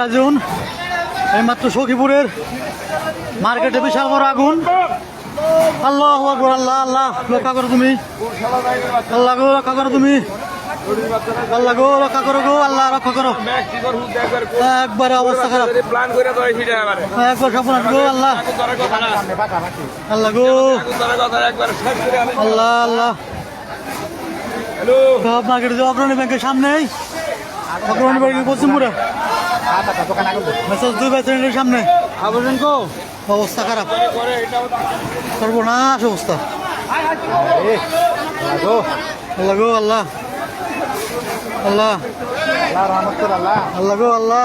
রাজিউন। এই মাত্র সখীপুরের মার্কেটে বিশাল বড় আগুন। আল্লাহ আকবর আল্লাহ আল্লাহ রক্ষা করো তুমি। আল্লাহ গো রক্ষা করো তুমি। আল্লাহ গো রক্ষা করো গো আল্লাহ রক্ষা করো। একবারে অবস্থা খারাপ। একবার সপনাথ গো আল্লাহ। আল্লাহ গো। আল্লাহ আল্লাহ। মার্কেটে অগ্রণী ব্যাংকের সামনেই। অগ্রণী ব্যাংকের পশ্চিমপুরে মেসেজ দুই বাই শ্রেণির সামনে। অবস্থা খারাপ। সর্বনাশ অবস্থা। আল্লাহ গো, আল্লাহ। আল্লাহ। আল্লাহ গো, আল্লাহ।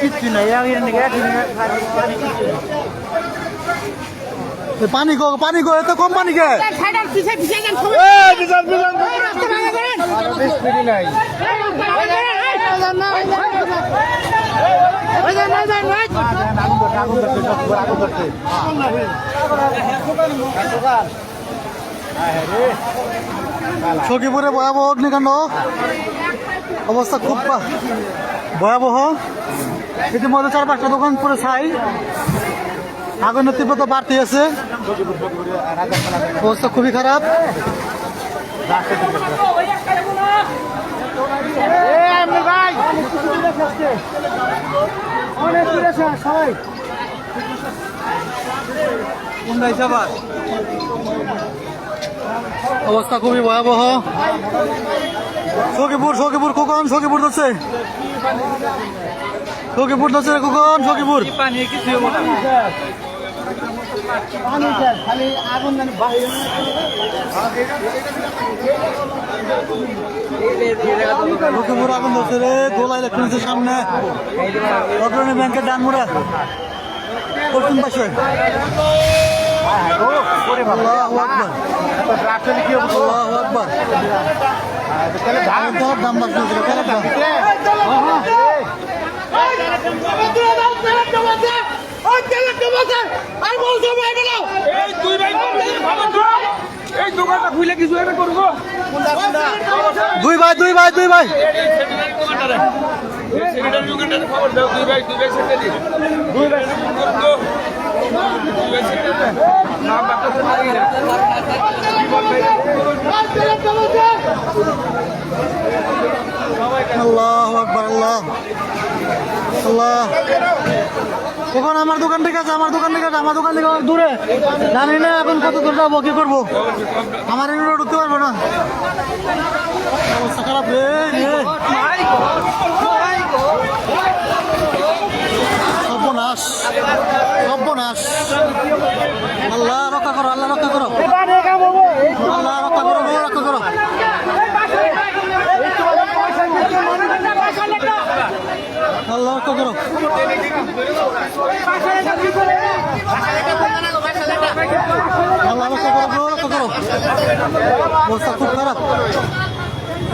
কিচ্ছু নাই পানি গো পানি গো এত কম পানি ওই সখীপুরে ভয়াবহ অগ্নিকাণ্ড। অবস্থা খুব ভয়াবহ। ইতিমধ্যে চার পাঁচটা দোকান পুরো ছাই। আগুনের তীব্রতা বাড়তে আছে। অবস্থা খুবই খারাপ। অবস্থা খুবই ভয়াবহ। সখীপুর সখীপুর কখন সখীপুর যাচ্ছে সখীপুর যাচ্ছে রে কখন সখীপুর সখীপুর আগুন ধরছে রে, গোলা ইলেকট্রনিক্সের সামনে। অগ্রণী ব্যাংকের ডানমুড়া পশ্চিম পাশে। আল্লাহু আকবার। এই দুই ভাই এই দোকানটা খুলে কিছু একটা করব দুই ভাই দুই ভাই দুই ভাই। খবর দাও দুই ভাই দুই ভাই সেক্রেটারি দুই দুই ভাই আল্লাহ আকবার আল্লাহ। আল্লাহ। এখন আমার দোকান থেকে আছে? আমার দোকান থেকে আছে? আমার দোকান থেকে অনেক দূরে। জানি না এখন কত দূর যাব? কি করব? আমার এই রোড উঠতে পারব না। অবস্থা খারাপ রে। সর্বনাশ। সর্বনাশ। আল্লাহ রক্ষা করো, আল্লাহ রক্ষা করো আল্লাহ রক্ষা করো গো, রক্ষা করো আল্লাহ রক্ষা করো আল্লাহ রক্ষা করো গো, রক্ষা করো অবস্থা খুব খারাপ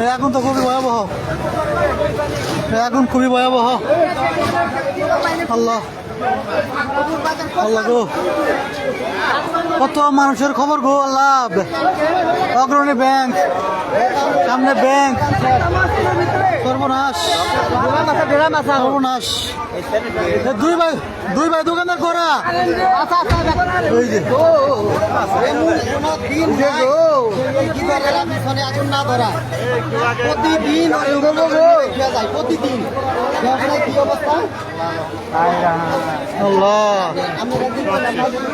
আগুন তো খুবই ভয়াবহ আগুন খুবই ভয়াবহ আল্লাহ আল্লাহ গো কত মানুষের খবর গো আল্লাহ অগ্রণী ব্যাংক সামনে ব্যাংক। সর্বনাশ। সর্বনাশ। দুই দুই ওই যে। প্রতিদিন প্রতিদিন।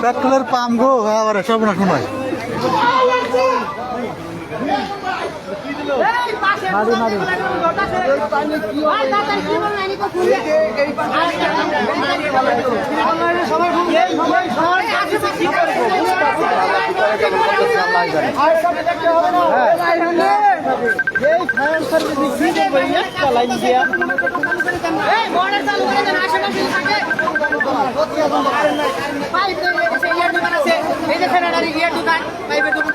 পেট্রোলের পাম গো। আবার সর্বনাশ মনে হয়। মারি মারি। কি এই বর্ডার চালু করে দেন আশেপাশে থাকে। পাইপ আছে ইয়ার দোকান আছে এই যে ফেরারি ইয়ার দোকান পাইপের দোকান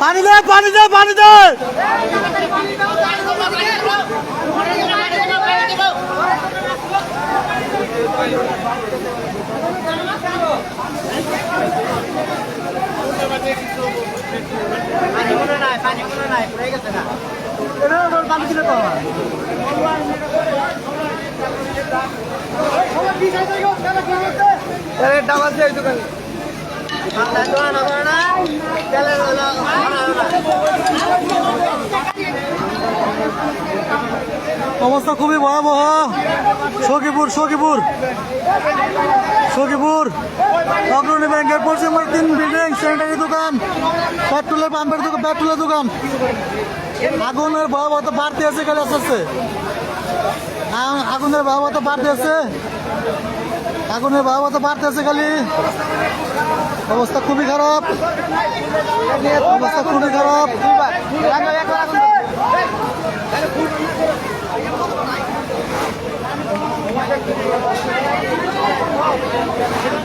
পানি দে পানি দে পানি দে পানি দিলে তো। তেলের। অবস্থা খুবই ভয়াবহ। সখীপুর সখীপুর। সখীপুর। অগ্রণী ব্যাংকের পশ্চিম তিন বিল্ডিং স্যানিটারি দোকান পেট্রোলের পাম্পের দোকান পেট্রোলের দোকান। আগুনের ভয়াবহতা বাড়তে আছে খালি আস্তে আস্তে। আগুনের ভয়াবহতা বাড়তে আছে। আগুনের ভয়াবহতা বাড়তে আছে খালি। অবস্থা খুবই খারাপ। অবস্থা খুবই খারাপ। বাবা।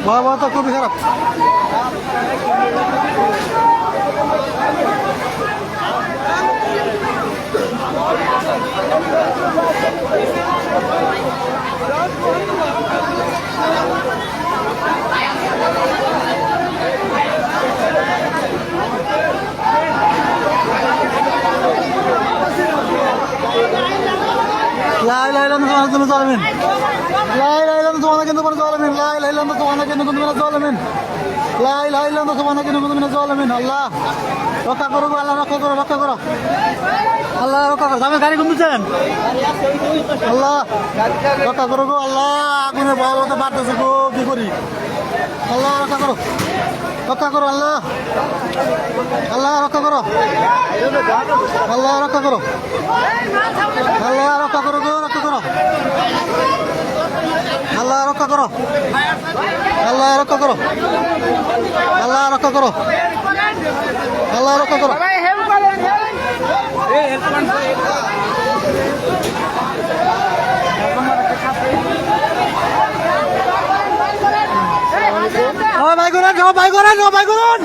ভয়াবহতা খুবই খারাপ। লাই লাইলাম তোমার জন্য চলবেন লাই লাইলাম তোমার কিন্তু কোনো চলবেন লাই লাইলাম তোমার কিন্তু কোনো চলবেন লাই লাইলাম তোমার কিন্তু কোনো চলবেন আল্লাহ। রক্ষা করো আল্লাহ রক্ষা করো রক্ষা করো। আল্লাহ রক্ষা করো। আমি গাড়ি কমতেছেন আল্লাহ, রক্ষা করো গো, আল্লাহ। আগুনে বড় হতে পারতেছে গো, কি করি? আল্লাহ, রক্ষা করো। রক্ষা করো, আল্লাহ। আল্লাহ, রক্ষা করো। আল্লাহ, রক্ষা করো। আল্লাহ, রক্ষা করো গো, রক্ষা করো। আল্লাহ রক্ষা করো। আল্লাহ রক্ষা করো। আল্লাহ রক্ষা করো। আল্লাহ রক্ষা করো। ও ভাই করুন ও ভাই করুন ভাই করুন।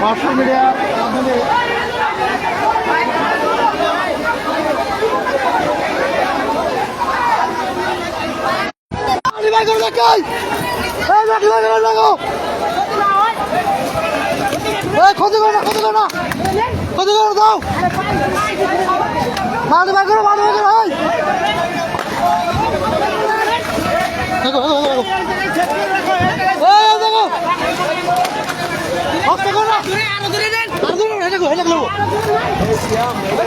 সোশ্যাল মিডিয়া ভাই করুন দেখাই। এই দেখ লাগো লাগো এই ক্ষতি করো না, ক্ষতি করো না। ক্ষতি করো, দাও। মারতে ভাই করো মারতে ভাই করো, এই। দেখো দেখো দেখো দেখো। হস্তে করো না। আরও ধরে দেন আরও ধরে দেন দেখো এই দেখো এই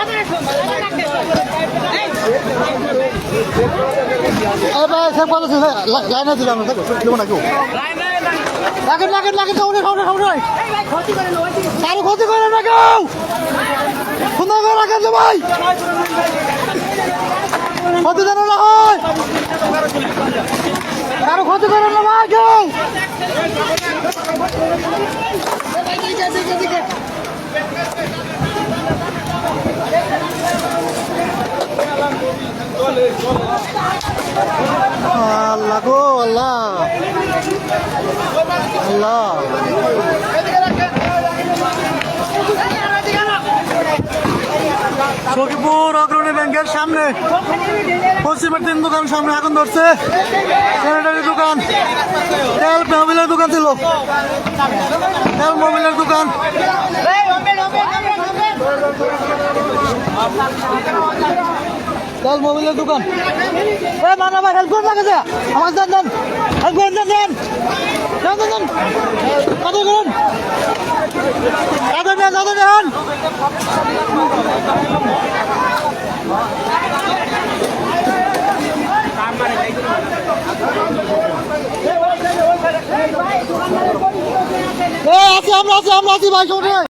ভাই সব কথা শেষ লাইনে দিলাম দেবো না কেউ লাগেন লাগেন লাগেন সামনে সামনে সামনে কারও ক্ষতি করে না ভাই কারও ক্ষতি করে না ভাই কেউ। আল্লাহ গো আল্লাহ। আল্লাহ। সখীপুর অগ্রণী ব্যাংকের সামনে, পশ্চিমের তিন দোকান সামনে এখন ধরছে। স্যানিটারি দোকান, তেল মোবিলের দোকান ছিল। তেল মোবিলের দোকান। তেল মোবিলের দোকান। এ, মানা ভাই হেল্প লাগে আমার দেন দেন। হেল্প করুন, দেন দেন। দেন কত করুন আছি আমরা আছি আমরা আছি, ভাই নাই